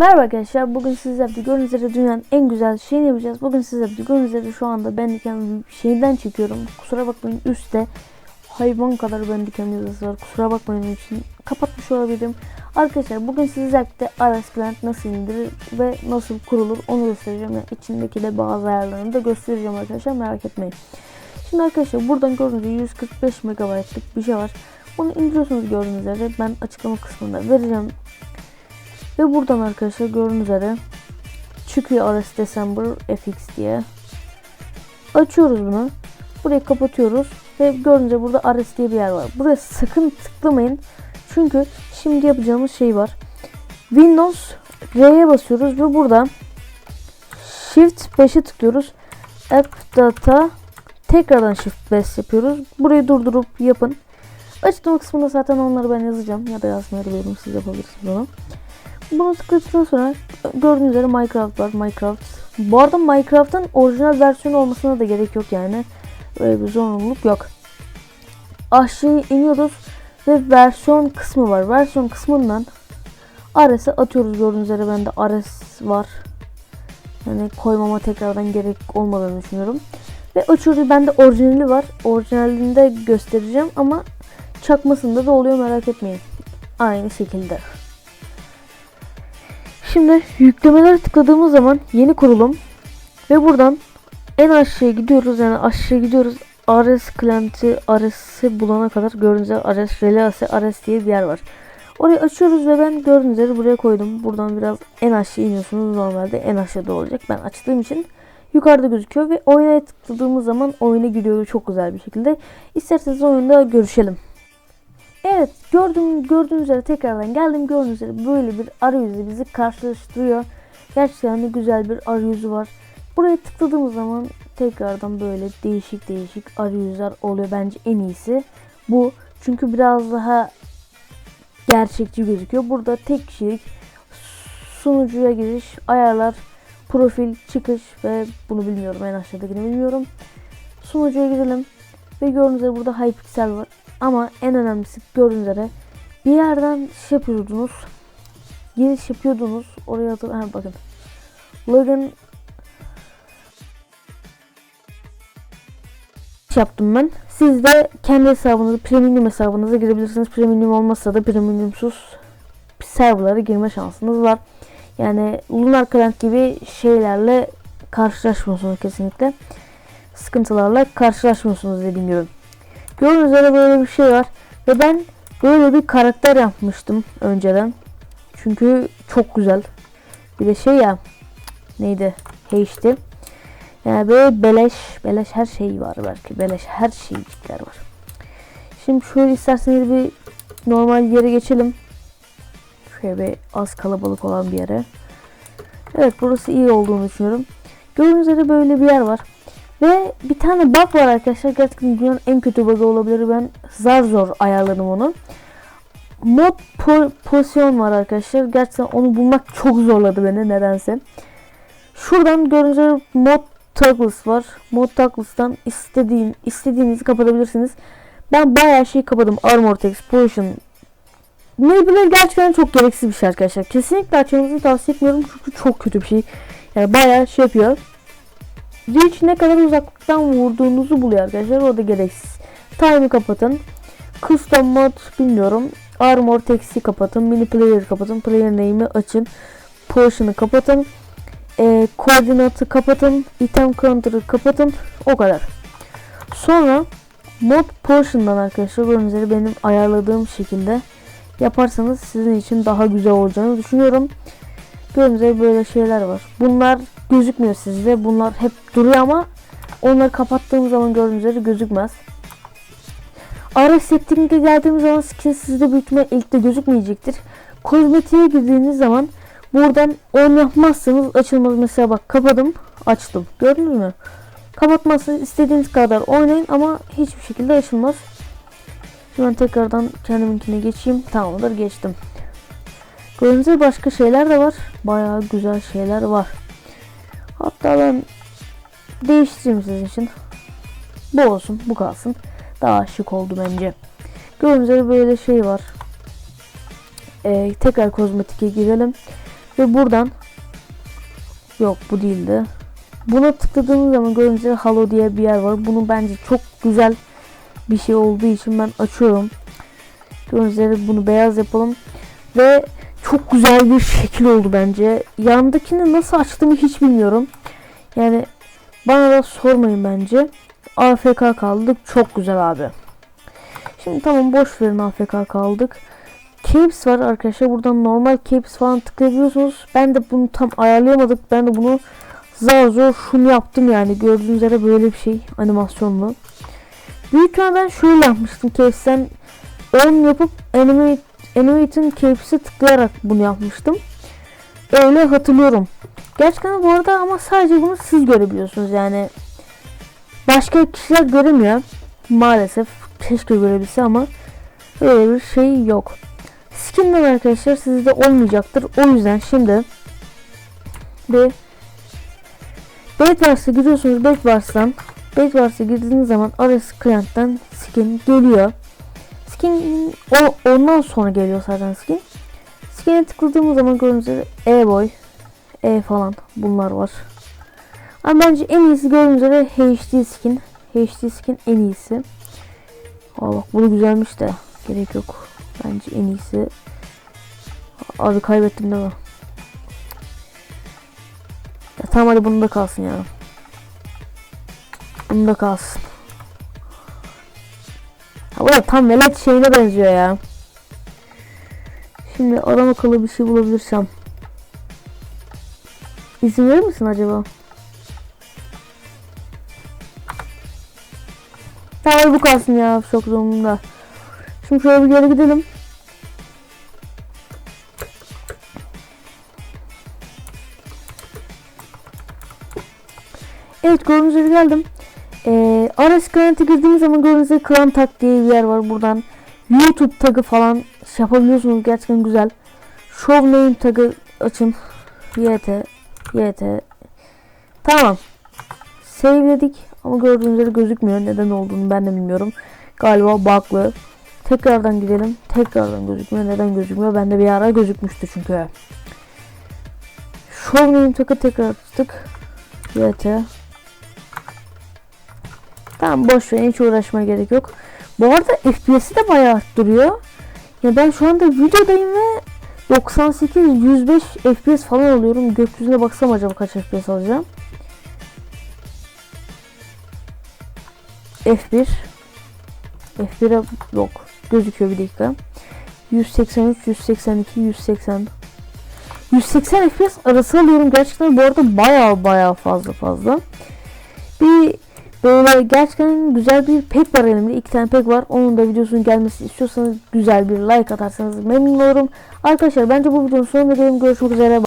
Merhaba arkadaşlar. Bugün sizlerle gördüğünüz üzere dünyanın en güzel şeyini yapacağız. Bugün sizlerle gördüğünüz üzere şu anda ben diken şeyden çekiyorum. Kusura bakmayın üstte hayvan kadar ben diken yazısı var. Kusura bakmayın onun için. Kapatmış olabilirim. Arkadaşlar bugün sizlerle RS Plant nasıl indirir ve nasıl kurulur onu göstereceğim. Yani içindeki de bazı ayarlarını da göstereceğim arkadaşlar. Merak etmeyin. Şimdi arkadaşlar buradan gördüğünüz gibi 145 MB'lık bir şey var. Onu indiriyorsunuz gördüğünüz üzere. Ben açıklama kısmında vereceğim. Ve buradan arkadaşlar gördüğünüz üzere çıkıyor RS December FX diye. Açıyoruz bunu. Burayı kapatıyoruz. Ve üzere burada RS diye bir yer var. Buraya sakın tıklamayın. Çünkü şimdi yapacağımız şey var. Windows R'ye basıyoruz ve burada Shift 5'e tıklıyoruz. App Data tekrardan Shift 5 yapıyoruz. Burayı durdurup yapın. Açıklama kısmında zaten onları ben yazacağım ya da yazmayabilirim siz yapabilirsiniz onu. Bunu tıkladıktan sonra gördüğünüz üzere Minecraft var. Minecraft. Bu arada Minecraft'ın orijinal versiyonu olmasına da gerek yok yani. Öyle bir zorunluluk yok. Aşağıya iniyoruz ve versiyon kısmı var. Versiyon kısmından RS'e atıyoruz. Gördüğünüz üzere bende RS var. Yani koymama tekrardan gerek olmadığını düşünüyorum. Ve açıyoruz. Bende orijinali var. Orijinalini de göstereceğim ama çakmasında da oluyor merak etmeyin. Aynı şekilde. Şimdi yüklemelere tıkladığımız zaman yeni kurulum ve buradan en aşağıya gidiyoruz yani aşağıya gidiyoruz. RS Client'i RS'i bulana kadar gördüğünüz üzere Relase RS diye bir yer var. Orayı açıyoruz ve ben gördüğünüz buraya koydum. Buradan biraz en aşağı iniyorsunuz. Normalde en aşağıda olacak. Ben açtığım için yukarıda gözüküyor ve oyuna tıkladığımız zaman oyuna giriyor çok güzel bir şekilde. İsterseniz oyunda görüşelim. Evet gördüğüm, gördüğünüz üzere tekrardan geldim gördüğünüz üzere böyle bir arayüzü bizi karşılaştırıyor. Gerçekten de güzel bir arayüzü var. Buraya tıkladığımız zaman tekrardan böyle değişik değişik arayüzler oluyor. Bence en iyisi bu. Çünkü biraz daha gerçekçi gözüküyor. Burada tek kişilik sunucuya giriş, ayarlar, profil, çıkış ve bunu bilmiyorum. En aşağıdakini bilmiyorum. Sunucuya girelim. Ve gördüğünüz üzere burada Hypixel var. Ama en önemlisi gördüğünüz üzere bir yerden şey yapıyordunuz. Giriş yapıyordunuz. Oraya hatır ha, bakın. Login yaptım ben. Siz de kendi hesabınızı, premium hesabınıza girebilirsiniz. Premium olmazsa da premiumsuz serverlara girme şansınız var. Yani Lunar Client gibi şeylerle karşılaşmıyorsunuz kesinlikle. Sıkıntılarla karşılaşmıyorsunuz dediğim gibi. Gördüğünüz üzere böyle bir şey var. Ve ben böyle bir karakter yapmıştım önceden. Çünkü çok güzel. Bir de şey ya neydi? HD'ti. Yani böyle beleş, beleş her şey var belki. Beleş her şeycikler var. Şimdi şöyle isterseniz bir normal yere geçelim. Şöyle bir az kalabalık olan bir yere. Evet burası iyi olduğunu düşünüyorum. Gördüğünüz üzere böyle bir yer var. Ve bir tane bug var arkadaşlar. Gerçekten dünyanın en kötü bug'ı olabilir. Ben zar zor ayarladım onu. Mod po pozisyon var arkadaşlar. Gerçekten onu bulmak çok zorladı beni nedense. Şuradan görünce mod toggles var. Mod toggles'tan istediğin, istediğinizi kapatabilirsiniz. Ben bayağı şey kapadım. Armor text, potion. Meybeler gerçekten çok gereksiz bir şey arkadaşlar. Kesinlikle açmanızı tavsiye etmiyorum çünkü çok kötü bir şey. Yani bayağı şey yapıyor. Reach ne kadar uzaklıktan vurduğunuzu buluyor arkadaşlar. O da gereksiz. Time'ı kapatın. Custom mod bilmiyorum. Armor text'i kapatın. Mini player kapatın. Player name'i açın. Portion'ı kapatın. E, koordinatı kapatın. Item counter'ı kapatın. O kadar. Sonra mod portion'dan arkadaşlar gördüğünüz üzere benim ayarladığım şekilde yaparsanız sizin için daha güzel olacağını düşünüyorum. Üzere böyle şeyler var. Bunlar gözükmüyor sizde. Bunlar hep duruyor ama onları kapattığım zaman gördüğünüz gözükmez. Ara setting'e geldiğimiz zaman skin sizde büyük ilk de gözükmeyecektir. Kozmetiğe girdiğiniz zaman buradan on yapmazsanız açılmaz. Mesela bak kapadım açtım. Gördünüz mü? Kapatmazsanız istediğiniz kadar oynayın ama hiçbir şekilde açılmaz. Şimdi ben tekrardan kendiminkine geçeyim. Tamamdır geçtim. Gibi başka şeyler de var. Bayağı güzel şeyler var. Hatta ben değiştireyim sizin için. Bu olsun, bu kalsın. Daha şık oldu bence. Gördüğünüz gibi böyle şey var. Ee, tekrar kozmetike girelim. Ve buradan yok bu değildi. Buna tıkladığınız zaman gördüğünüz Halo diye bir yer var. Bunu bence çok güzel bir şey olduğu için ben açıyorum. Gördüğünüz bunu beyaz yapalım. Ve çok güzel bir şekil oldu bence. Yandakini nasıl açtığımı hiç bilmiyorum. Yani bana da sormayın bence. AFK kaldık. Çok güzel abi. Şimdi tamam boş verin AFK kaldık. Caps var arkadaşlar. Buradan normal caps falan tıklayabiliyorsunuz. Ben de bunu tam ayarlayamadık. Ben de bunu zar zor şunu yaptım yani. Gördüğünüz üzere böyle bir şey animasyonlu. Büyük ben şöyle yapmıştım. Caps'ten 10 yapıp animate, animate'in caps'e tıklayarak bunu yapmıştım. Öyle hatırlıyorum. Gerçekten bu arada ama sadece bunu siz görebiliyorsunuz yani. Başka kişiler göremiyor. Maalesef keşke görebilse ama öyle bir şey yok. Skinler arkadaşlar sizde olmayacaktır. O yüzden şimdi bir Bedwars'a giriyorsunuz. Bedwars'tan Bedwars'a girdiğiniz zaman arası client'ten skin geliyor. Skin ondan sonra geliyor zaten skin. Skin'e tıkladığımız zaman gördüğünüz E-Boy, E falan bunlar var. Ama bence en iyisi gördüğünüz üzere HD skin. HD skin en iyisi. Aa bak bu güzelmiş de gerek yok. Bence en iyisi. Abi kaybettim değil mi? Ya tamam hadi bunu da kalsın ya. Bunu da kalsın. Da tam velet şeyine benziyor ya. Şimdi adam akıllı bir şey bulabilirsem. İzin verir misin acaba? Tamam bu kalsın ya çok zorunda. Şimdi şöyle bir geri gidelim. Evet gördüğünüz geldim. Aras Client'e girdiğimiz zaman gördüğünüz gibi Clan Tag diye bir yer var. Buradan YouTube tagı falan şey yapabiliyorsunuz. Gerçekten güzel. Show Name tagı açın. YT. YT. Tamam. Save'ledik ama gördüğünüz üzere gözükmüyor. Neden olduğunu ben de bilmiyorum. Galiba bug'lı. Tekrardan gidelim. Tekrardan gözükmüyor. Neden gözükmüyor? Bende bir ara gözükmüştü çünkü. Show Name tagı tekrar açtık. YT. Tamam boş ver hiç uğraşmaya gerek yok. Bu arada FPS'i de bayağı arttırıyor. Ya ben şu anda videodayım ve 98 105 FPS falan alıyorum. Gökyüzüne baksam acaba kaç FPS alacağım? F1 F1'e yok. Gözüküyor bir dakika. 183, 182, 180 180 FPS arası alıyorum. Gerçekten bu arada bayağı bayağı fazla fazla. Bir Böyle gerçekten güzel bir pek var elimde. iki tane pek var. Onun da videosunun gelmesi istiyorsanız güzel bir like atarsanız memnun olurum. Arkadaşlar bence bu videonun sonuna gelelim. Görüşmek üzere.